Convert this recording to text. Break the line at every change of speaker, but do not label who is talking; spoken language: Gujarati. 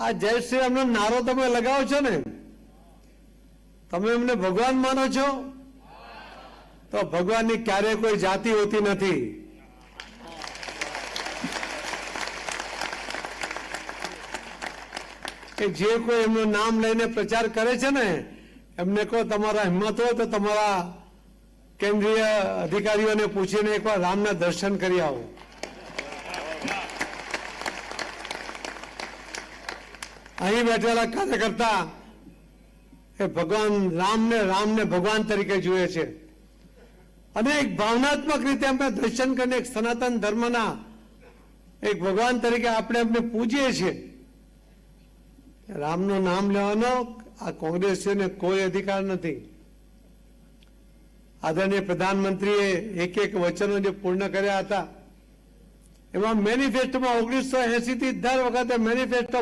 આ જય શ્રી રામનો નારો તમે લગાવો છો ને? તમે એમને ભગવાન માનો છો? તો ભગવાનની ક્યારેય કોઈ જાતિ હોતી નથી. કે જે કોઈ એમનું નામ લઈને પ્રચાર કરે છે ને, એમને કહો તમારા હિંમત હોય તો તમારા કેન્દ્રીય અધિકારીઓને પૂછીને એકવાર રામના દર્શન કરી આવો. અહીં બેઠેલા કાર્યકર્તા એ ભગવાન રામને રામને ભગવાન તરીકે જુએ છે. અને એક ભાવનાત્મક રીતે અમે દર્શન કરીને એક સનાતન ધર્મના એક ભગવાન તરીકે આપણે એમને પૂજીએ છીએ. રામનું નામ લેવાનો આ કોંગ્રેસીઓને કોઈ અધિકાર નથી. આદરણીય પ્રધાનમંત્રીએ એક એક વચનો જે પૂર્ણ કર્યા હતા. એમાં મેનિફેસ્ટોમાં ઓગણીસો એસી થી દર વખતે મેનિફેસ્ટો